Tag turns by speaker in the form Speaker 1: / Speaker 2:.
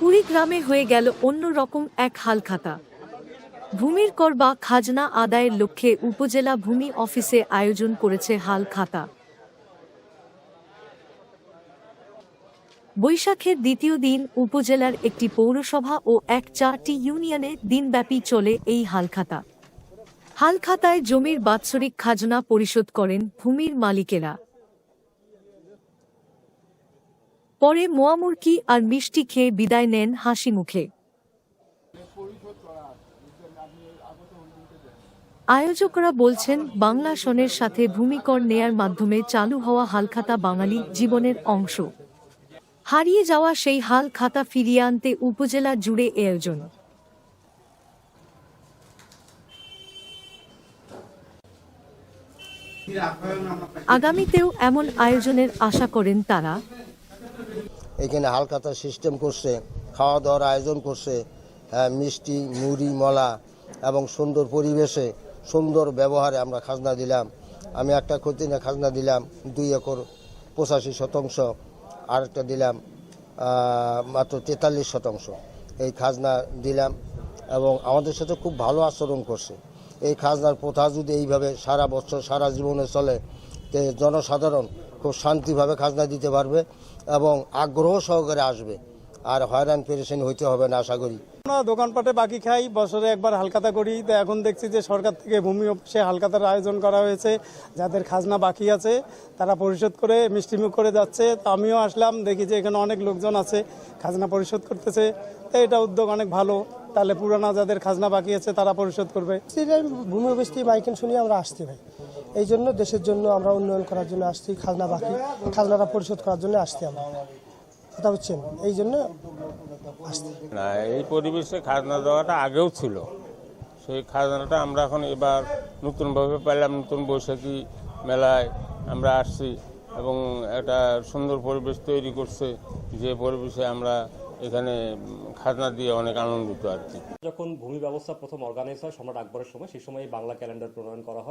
Speaker 1: কুড়িগ্রামে হয়ে গেল অন্যরকম এক হালখাতা। ভূমির কর বা খাজনা আদায়ের লক্ষ্যে উপজেলা ভূমি অফিসে আয়োজন করেছে হালখাতা। বৈশাখের দ্বিতীয় দিন উপজেলার একটি পৌরসভা ও এক চারটি ইউনিয়নে দিনব্যাপী চলে এই হালখাতা। হালখাতায় জমির বাৎসরিক খাজনা পরিশোধ করেন ভূমির মালিকেরা। পরে মোয়ামুরকি আর মিষ্টি খেয়ে বিদায় নেন হাসি মুখে। আয়োজকরা বলছেন, বাংলা সনের সাথে ভূমিকর নেয়ার মাধ্যমে চালু হওয়া হালখাতা বাঙালি জীবনের অংশ। হারিয়ে যাওয়া সেই হাল খাতা ফিরিয়ে আনতে উপজেলা জুড়ে আয়োজন। আগামীতেও এমন আয়োজনের আশা করেন তারা।
Speaker 2: এখানে হালখাতা সিস্টেম করছে খাওয়া দাওয়ার আয়োজন করছে হ্যাঁ, মিষ্টি মুড়ি মলা এবং সুন্দর পরিবেশে সুন্দর ব্যবহারে আমরা খাজনা দিলাম। আমি একটা ক্ষতি না খাজনা দিলাম দুই একর পঁচাশি শতাংশ আরেকটা দিলাম মাত্র তেতাল্লিশ শতাংশ। এই খাজনা দিলাম এবং আমাদের সাথে খুব ভালো আচরণ করছে। এই খাজনার প্রথা যদি এইভাবে সারা বছর সারা জীবনে চলে তে জনসাধারণ খুব শান্তিভাবে খাজনা দিতে পারবে এবং আগ্রহ সহকারে আসবে। আর হয়রান পেরেশানি হইতে হবে না, আশা করি।
Speaker 3: আমরা দোকানপাটে বাকি খাই, বছরে একবার হালকাতা করি। তো এখন দেখছি যে সরকার থেকে ভূমি অফিসে হালখাতার আয়োজন করা হয়েছে। যাদের খাজনা বাকি আছে, তারা পরিশোধ করে, মিষ্টিমুখ করে যাচ্ছে। তো আমিও আসলাম, দেখি যে এখানে অনেক লোকজন আছে, খাজনা পরিশোধ করতেছে। তো এটা উদ্যোগ অনেক ভালো। তাহলে পুরানা যাদের খাজনা বাকি আছে তারা পরিশোধ করবে।
Speaker 4: ভূমি অফিস থেকে মাইকেন শুনিয়ে আমরা আসতে ভাই। এই জন্য দেশের জন্য আমরা উন্নয়ন করার জন্য আসছি খাজনা বাকি খাজনাটা পরিশোধ করার জন্য আসছি আমরা। কথা বুঝছেন? এই জন্য
Speaker 5: না এই পরিবেশে খাজনা দেওয়াটা আগেও ছিল। সেই খাজনাটা আমরা এখন এবার নতুনভাবে পেলাম নতুন বৈশাখী মেলায় আমরা আসছি এবং একটা সুন্দর পরিবেশ তৈরি করছে। যে পরিবেশে আমরা এখানে খাজনা দিয়ে অনেক আনন্দিত আর কি।
Speaker 6: যখন ভূমি ব্যবস্থা প্রথম অর্গানাইজ হয়, সম্রাট আকবরের সময়, সেই সময় বাংলা ক্যালেন্ডার প্রণয়ন করা হয়।